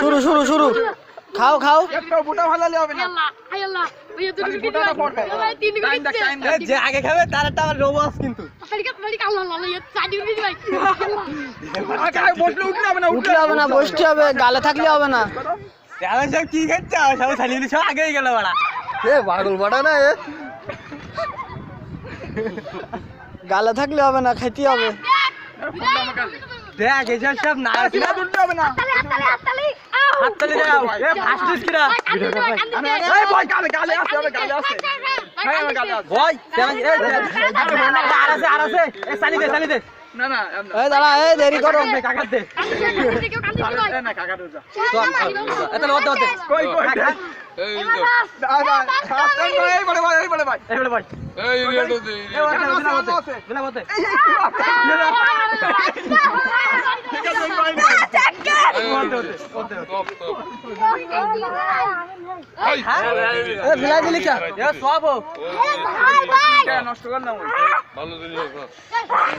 শুরু শুরু শুরু। খাও খাও। একটা বুটা ভালালে হবে না। আল্লাহ আই আল্লাহ ওই দুটো খালি গোটাটা ভাই তিন এ, যে আগে খাবে তার একটা আবার রোবস কিন্তু। সারিকা সারিকা আল্লাহ আল্লাহ ইয়ে চার উইকেট ভাই আগে বসলে উঠলে হবে না উঠলে হবে না বসতে হবে গালে থাকলে হবে না। এখন সব কি খাচ্ছে সব ছালিয়ে সব আগেই গেল বাড়া এ পাগল বড়া না এ। গালে থাকলে হবে না খাইতে হবে। দেখ এসব সব না তুলতে হবে না হাততালি দাও এ ফাস্টিস কিরা এই ভয় গালে গালে আসতে হবে গালে আসতে ভয় তেমন এ আর আছে আর আছে এ সালি দে সালি দে না না না। এই দাঁড়া এই দেরি করো কাকা দে এ না কাকা রোজা এত লদ দে কই কই দা দা হাতে কই এই বড় ভাই এই বড় ভাই এই বলে ভাই এই আছে আছে বিনা মতে এই ঠিক আছে মতে নষ্ট কর না